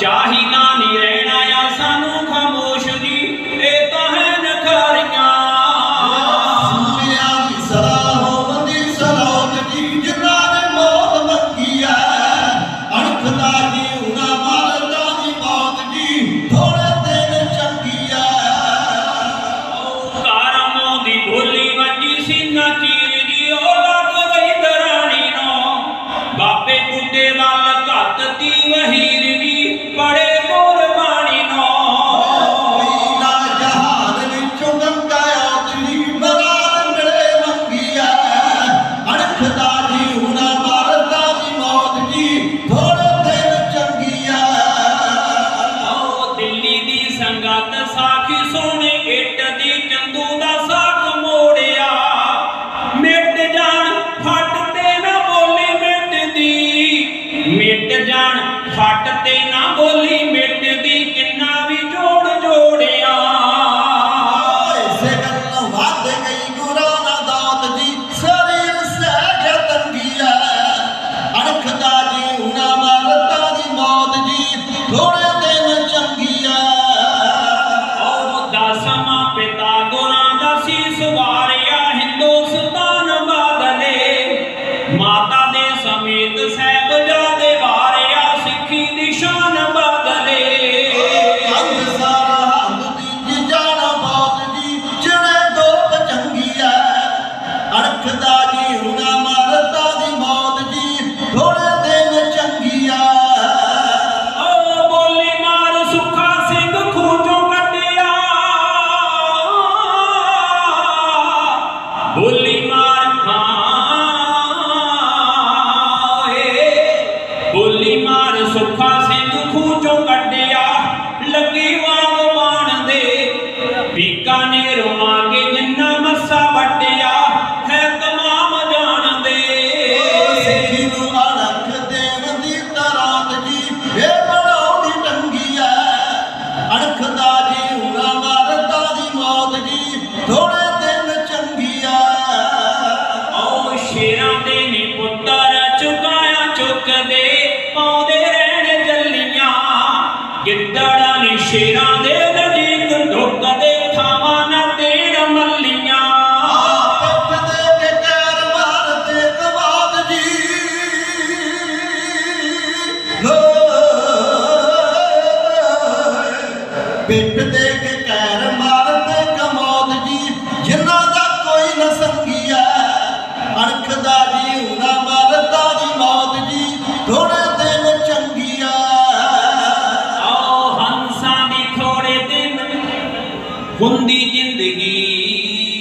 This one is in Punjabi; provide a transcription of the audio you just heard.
ਚਾਹੀਦਾ ਨਹੀਂ ਰਹਿਣਾ ਆ ਸਾਨੂੰ ਖਾਮੋਸ਼ ਜੀ ਇਹ ਤਾਂ ਹੈ ਨਖਾਰੀਆਂ। ਦੀ ਜਿਨ੍ਹਾਂ ਨੇ ਮੌਤ ਮੰਗੀ ਐ। ਅਣਖ ਦਾ ਜੀਉਣਾ ਮਰਦਾ ਦੀ ਮੌਤ ਜੀ ਥੋੜੇ ਦਿਨ ਚੰਗੀ ਐ। ਕਾਰਮੋਂ ਦੀ ਬੋਲੀ ਵੱਜੀ ਸੀਨਾ ਚੀਰ ਦੀ ਉਹ ਲੱਗ ਦਰਾਣੀ ਨੂੰ। ਬਾਬੇ ਬੁੱਢੇ ਵੱਲ ਤੀ ਵਹੀਰ ਦੀ ਸੰਗਤ ਸਾਖੀ ਸੋਹਣੇ ਇੱਟ ਦੀ ਚੰਦੂ ਦਾ ਸਾਖ ਮੋੜਿਆ। ਮਿਟ ਜਾਣ, ਫੱਟ ਤੇ ਨਾ ਬੋਲੀ ਮਿਟ ਦੀ। ਮਿਟ ਜਾਣ, ਫੱਟ ਤੇ ਨਾ ਬੋਲੀ ਮਿਟ ਦੀ, ਕਿੰਨਾ ਵੀ ਜੋੜ ਜੋੜਿਆ। ਇਸੇ ਦਾ ਸੀਸ ਬੀਕਾਨੇਰੋਂ ਆ ਕੇ ਜਿੰਨਾ ਮੱਸਾ ਵੱਟਿਆ ਹੈ ਤਮਾਮ ਜਾਣਦੇ ਸਿੱਖੀ ਨੂੰ ਅਣਖ ਦੇਣ ਦੀ ਤਰਾਤ ਜੀ ਇਹ ਬਣਾਉਂਦੀ ਟੰਗੀ ਐ। ਅਣਖ ਦਾ ਜੀ ਹੁਣਾ ਮਰਦਾ ਦੀ ਮੌਤ ਜੀ ਥੋੜੇ ਦਿਨ ਚੰਗੀ ਐ। ਆਓ ਸ਼ੇਰਾਂ ਦੇ ਨੀ ਪੁੱਤਰ ਚੁਕਾਇਆ ਚੁੱਕਦੇ ਪਾਉਂਦੇ ਰਹਿਣ ਜੱਲੀਆਂ। ਗਿੱਦੜਾਂ ਨੀ ਸ਼ੇਰਾਂ ਦੇ ਨਜੀਕ ਢੁੱਕਦੇ ਪਿੱਠ ਦੇ ਕੇ ਮਾਰਦੇ ਕਮਾਦ ਜੀ। ਜਿਨ੍ਹਾਂ ਦਾ ਕੋਈ ਨਾ ਸੰਗੀਆ, ਅਣਖ ਦਾ ਜੀ ਹੁਣਾ ਮਰਦਾ ਦੀ ਮੌਤ ਜੀ। ਥੋੜੇ ਦਿਨ ਚੰਗੀਆ। ਆਓ ਹੰਸਾਂ ਦੀ ਥੋੜੇ ਦਿਨ ਹੁੰਦੀ ਜ਼ਿੰਦਗੀ।